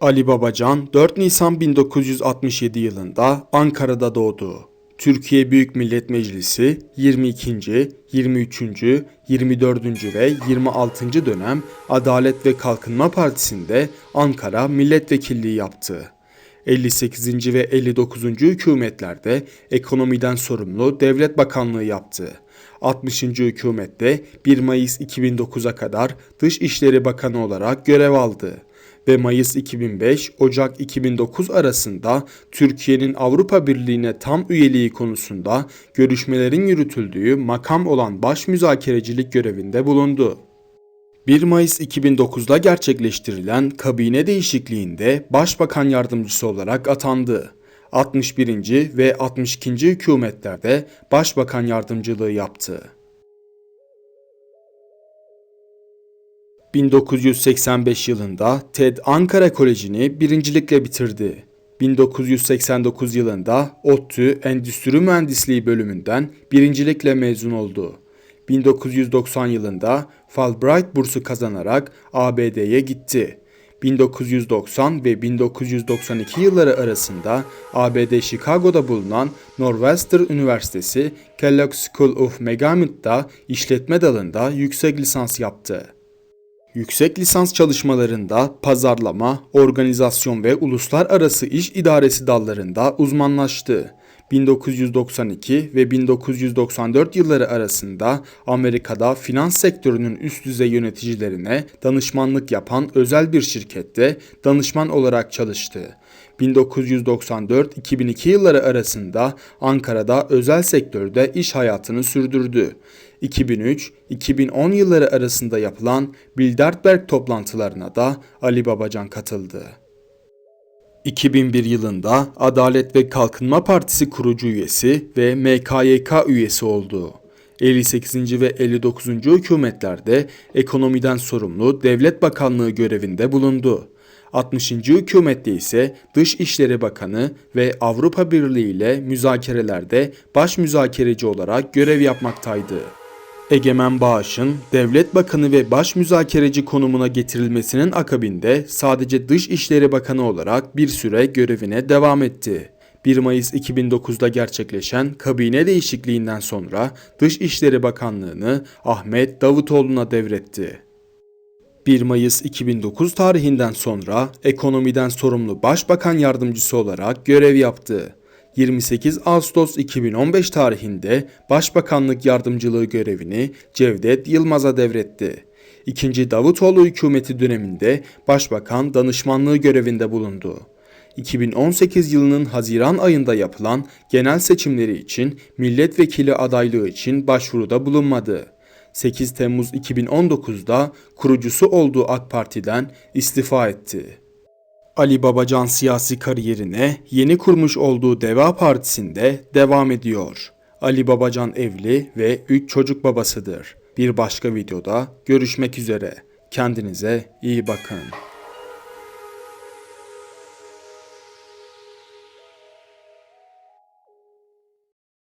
Ali Babacan 4 Nisan 1967 yılında Ankara'da doğdu. Türkiye Büyük Millet Meclisi 22., 23., 24. ve 26. dönem Adalet ve Kalkınma Partisi'nde Ankara milletvekilliği yaptı. 58. ve 59. hükümetlerde ekonomiden sorumlu devlet bakanlığı yaptı. 60. hükümette 1 Mayıs 2009'a kadar Dışişleri Bakanı olarak görev aldı ve Mayıs 2005 Ocak 2009 arasında Türkiye'nin Avrupa Birliği'ne tam üyeliği konusunda görüşmelerin yürütüldüğü makam olan baş müzakerecilik görevinde bulundu. 1 Mayıs 2009'da gerçekleştirilen kabine değişikliğinde Başbakan Yardımcısı olarak atandı. 61. ve 62. hükümetlerde Başbakan Yardımcılığı yaptı. 1985 yılında TED Ankara Koleji'ni birincilikle bitirdi. 1989 yılında ODTÜ Endüstri Mühendisliği bölümünden birincilikle mezun oldu. 1990 yılında Fulbright bursu kazanarak ABD'ye gitti. 1990 ve 1992 yılları arasında ABD Chicago'da bulunan Northwestern Üniversitesi Kellogg School of Management'ta işletme dalında yüksek lisans yaptı. Yüksek lisans çalışmalarında pazarlama, organizasyon ve uluslararası iş idaresi dallarında uzmanlaştı. 1992 ve 1994 yılları arasında Amerika'da finans sektörünün üst düzey yöneticilerine danışmanlık yapan özel bir şirkette danışman olarak çalıştı. 1994-2002 yılları arasında Ankara'da özel sektörde iş hayatını sürdürdü. 2003-2010 yılları arasında yapılan Bilderberg toplantılarına da Ali Babacan katıldı. 2001 yılında Adalet ve Kalkınma Partisi kurucu üyesi ve MKYK üyesi oldu. 58. ve 59. hükümetlerde ekonomiden sorumlu Devlet Bakanlığı görevinde bulundu. 60. hükümette ise Dışişleri Bakanı ve Avrupa Birliği ile müzakerelerde baş müzakereci olarak görev yapmaktaydı. Egemen Bağış'ın devlet bakanı ve baş müzakereci konumuna getirilmesinin akabinde sadece Dışişleri Bakanı olarak bir süre görevine devam etti. 1 Mayıs 2009'da gerçekleşen kabine değişikliğinden sonra Dışişleri Bakanlığı'nı Ahmet Davutoğlu'na devretti. 1 Mayıs 2009 tarihinden sonra ekonomiden sorumlu Başbakan Yardımcısı olarak görev yaptı. 28 Ağustos 2015 tarihinde Başbakanlık Yardımcılığı görevini Cevdet Yılmaz'a devretti. İkinci Davutoğlu hükümeti döneminde Başbakan danışmanlığı görevinde bulundu. 2018 yılının Haziran ayında yapılan genel seçimleri için milletvekili adaylığı için başvuruda bulunmadı. 8 Temmuz 2019'da kurucusu olduğu AK Parti'den istifa etti. Ali Babacan siyasi kariyerine yeni kurmuş olduğu Deva Partisi'nde devam ediyor. Ali Babacan evli ve 3 çocuk babasıdır. Bir başka videoda görüşmek üzere. Kendinize iyi bakın.